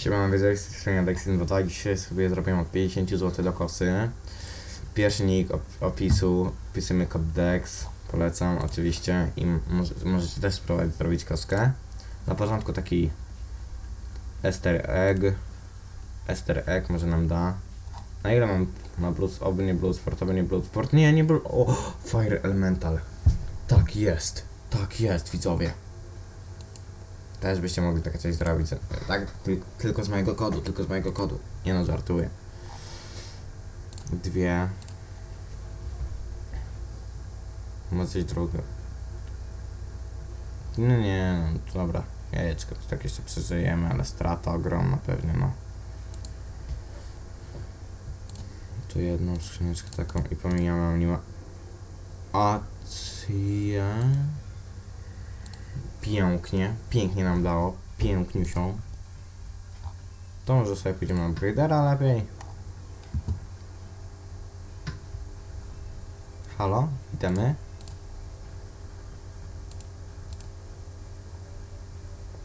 Siemano, wiedzę, z tej strony Dexin 2 Dzisiaj sobie zrobimy od 50 zł do kosy. Pierwszy nick op opisu, wpisujemy kod DEX, polecam oczywiście i może, możecie też spróbować zrobić koskę. Na początku taki Ester Egg, Ester Egg może nam da. Na ile mam na blues, oby nie blues sport, oby nie blues sport, nie, nie blues, o, Fire Elemental. Tak jest, tak jest widzowie. Też byście mogli takie coś zrobić. Tak, ty, tylko z mojego kodu, tylko z mojego kodu. Nie no, żartuję. Dwie. Może drugiego. No nie, no dobra. Jajeczko, to tak jeszcze przeżyjemy, ale strata ogromna pewnie, no. Tu jedną skrzyneczkę taką i pomijamy anima... Ację... Pięknie, pięknie nam dało, piękniusią. To może sobie pójdziemy na upgradera lepiej. Halo, witamy.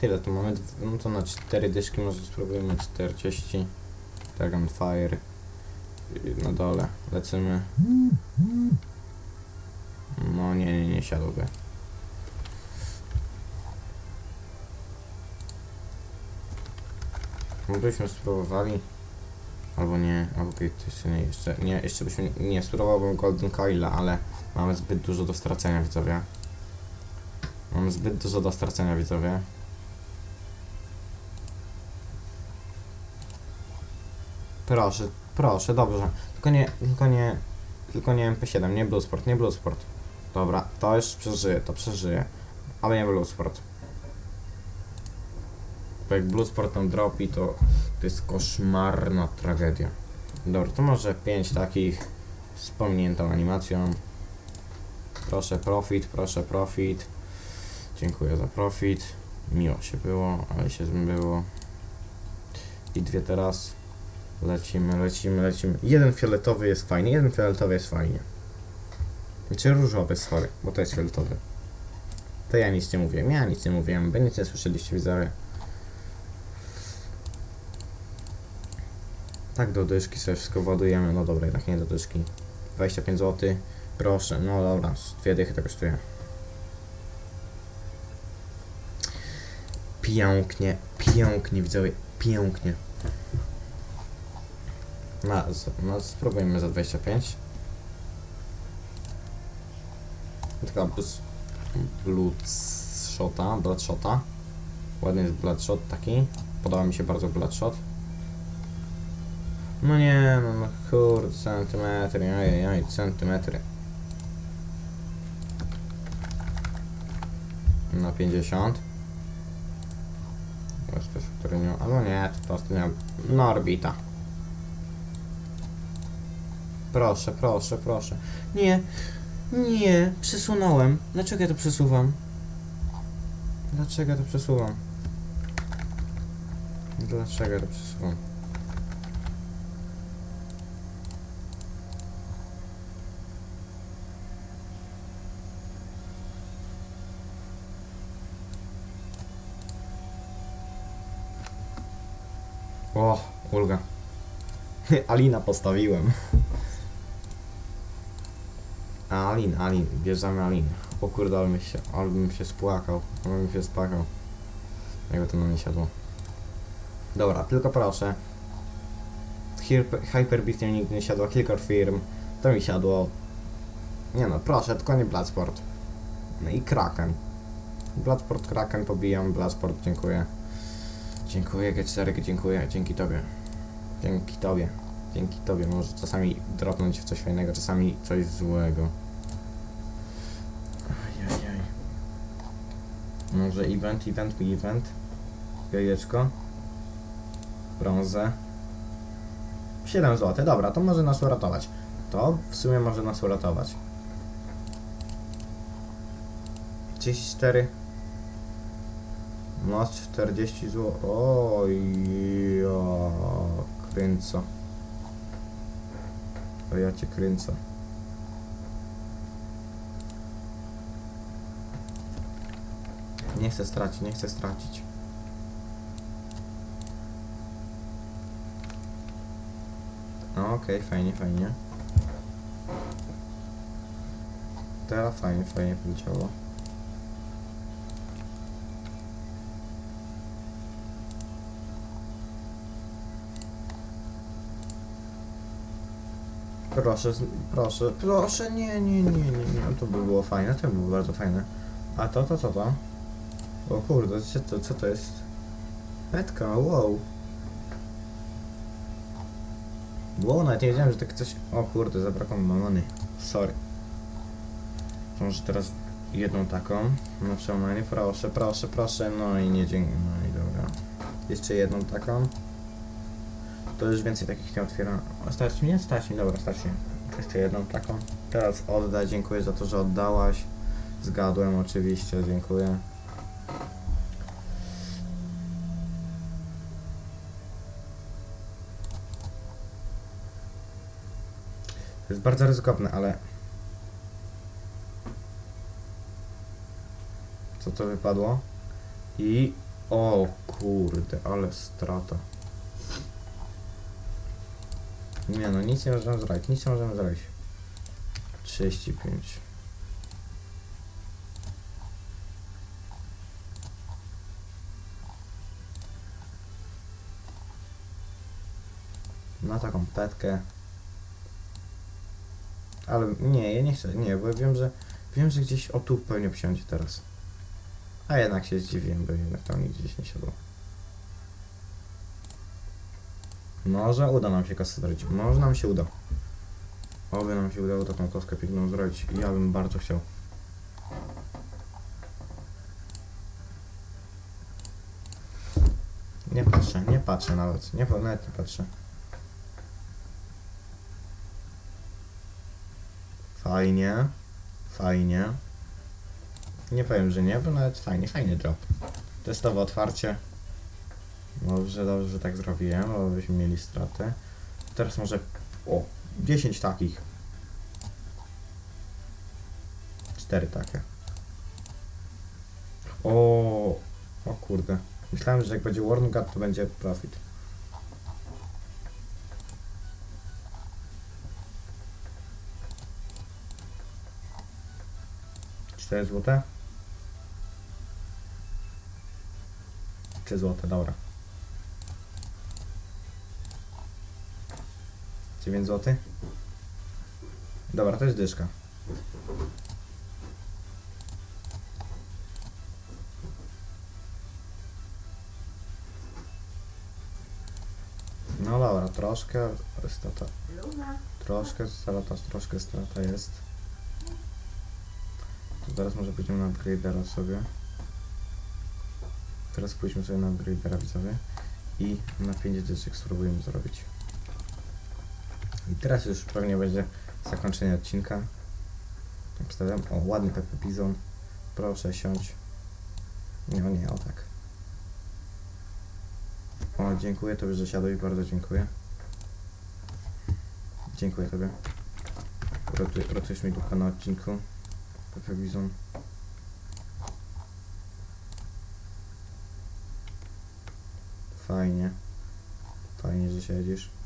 Tyle tu mamy, no to na 4 dyszki może spróbujemy 40. Dragonfire. I Na dole, lecimy. No nie, nie, nie siadłby. Byśmy spróbowali. Albo nie, albo to jeszcze nie, jeszcze nie, jeszcze byśmy nie spróbowałbym Golden Coila, ale mamy zbyt dużo do stracenia widzowie. Mamy zbyt dużo do stracenia widzowie. Proszę, proszę, dobrze. Tylko nie, tylko nie, tylko nie MP7, nie Blue Sport, nie Blue Sport. Dobra, to już przeżyję, to przeżyję. Ale nie Blue Sport. Bo jak Blue Sport nam dropi, to to jest koszmarna tragedia. Dobra, to może 5 takich z pominiętą animacją. Proszę profit, proszę profit. Dziękuję za profit. Miło się było, ale się zmyło. I dwie teraz. Lecimy, lecimy, lecimy. Jeden fioletowy jest fajny, jeden fioletowy jest fajnie. Czy różowy, sorry, bo to jest fioletowy. To ja nic nie mówiłem, ja nic nie mówiłem, by nic nie słyszeliście widzowie. Tak, do dyszki sobie wszystko ładujemy. No dobra, jednak nie do dyszki. 25 zł. Proszę, no dobra, dwie dychy to kosztuje. Pięknie, pięknie, widzowie, pięknie. No, no spróbujmy za 25. Taka plus Bloodshota. Ładny jest Bloodshot taki. Podoba mi się bardzo Bloodshot. No nie, no, no kurde, centymetry, ojej, centymetry. Na 50. Jest też, który nie, albo nie, to prostu nie, no orbita. Proszę, proszę, proszę. Nie, nie, przesunąłem. Dlaczego ja to przesuwam? Dlaczego ja to przesuwam? Dlaczego ja to przesuwam? O, ulga. Alina postawiłem. Alin, Alin, bierzemy Alin. O kurde, ale bym się, bym się spłakał, ale bym się spłakał. Jakby to na mnie siadło. Dobra, tylko proszę. Hyper, Hyperbeast nigdy nie siadło, kilka firm. To mi siadło. Nie no, proszę, tylko nie Bloodsport. No i Kraken. Bloodsport, Kraken, pobijam, Bloodsport, dziękuję. Dziękuję, G4, dziękuję, dzięki tobie. Dzięki tobie. Dzięki tobie może czasami dropnąć w coś fajnego, czasami coś złego. Ajajaj. Może event, event, event. Jajeczko. Brązę. 7 zł, dobra, to może nas uratować. To w sumie może nas uratować. 34. 12,40 zł. Oj, ja kręca. A ja cię kręcę. Nie chcę stracić, nie chcę stracić. No okej, okay, fajnie, fajnie. Teraz fajnie, fajnie poleciało. Proszę, proszę, proszę, nie, nie, nie, nie, nie, to by było fajne, to by było bardzo fajne. A to, to, co to? O kurde, co to, co to jest? Petka, wow. Wow, nawet nie wiedziałem, że tak coś... O kurde, zabrakło mi mamony. Sorry. Może teraz jedną taką na przełamanie. Proszę, proszę, proszę. No i nie dziękuję. No i dobra. Jeszcze jedną taką. To już więcej takich nie otwieram. O, Starczy mi? Nie? Starczy mi, dobra, starczy mi. Jeszcze jedną taką. Teraz oddaj, dziękuję za to, że oddałaś. Zgadłem oczywiście, dziękuję. To jest bardzo ryzykowne, ale... Co to wypadło? I... O kurde, ale strata. Nie no, nic nie możemy zrobić, nic nie możemy zrobić. 35. Na taką petkę. Ale nie, ja nie chcę, nie, bo wiem, że wiem, że gdzieś o tu pewnie wsiądzie teraz. A jednak się zdziwiłem, bo jednak tam gdzieś nie siadło. Może uda nam się kasę zrobić, może nam się uda. Oby nam się udało taką kostkę piękną zrobić. Ja bym bardzo chciał. Nie patrzę, nie patrzę nawet, nie, nawet nie patrzę. Fajnie, fajnie. Nie powiem, że nie, bo nawet fajnie, fajny drop. Testowe otwarcie. Dobrze, dobrze, że tak zrobiłem, bo byśmy mieli stratę. Teraz może... O, 10 takich. 4 takie. O, o kurde. Myślałem, że jak będzie Wormgard, to będzie profit. 4 złote? 3 złote, dobra. 9 zł? Dobra, to jest dyszka. No dobra, troszkę strata, troszkę strata, troszkę strata jest. To teraz może pójdziemy na upgradera sobie. Teraz pójdźmy sobie na upgradera widzowie i na 5 dyszek spróbujemy zrobić. I teraz już pewnie będzie zakończenie odcinka. Tak Wstawiam. O, ładny Pepe Bizon. Proszę siądź. Nie, o nie, o tak. O, dziękuję Tobie, że siadłeś, bardzo dziękuję. Dziękuję Tobie. Ratuj, ratujesz mi ducha na odcinku. Pepe Bizon. Fajnie. Fajnie, że siedzisz.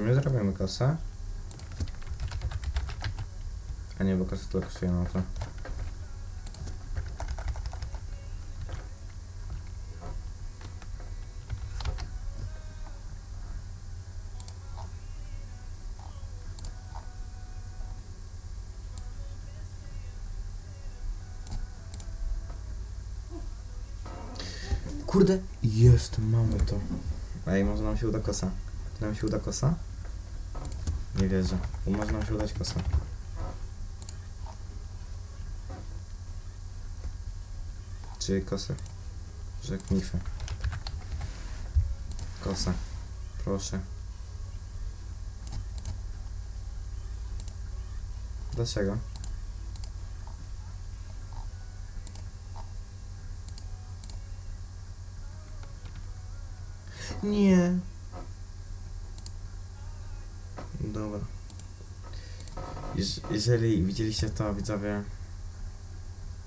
My zrobimy kosę? A nie, bo kasa tyle kosztuje na to. Kurde, jest, mamy to. Ej, może nam się uda kosa nam się uda kosa? Nie wierzę, bo może nam się udać kosa. Czy kosę? Że knifę. Kosa. Proszę. Dlaczego? Nie. Jeż- Jeżeli widzieliście to, widzowie,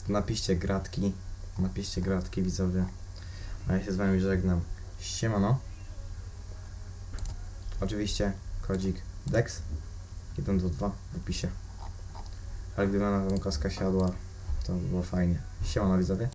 napiszcie gratki. Napiszcie gratki, widzowie. A ja się z wami żegnam. Siemano. Oczywiście kodzik DEX 122 w opisie. Ale gdyby na tą kostka siadła, to by było fajnie. Siemano widzowie.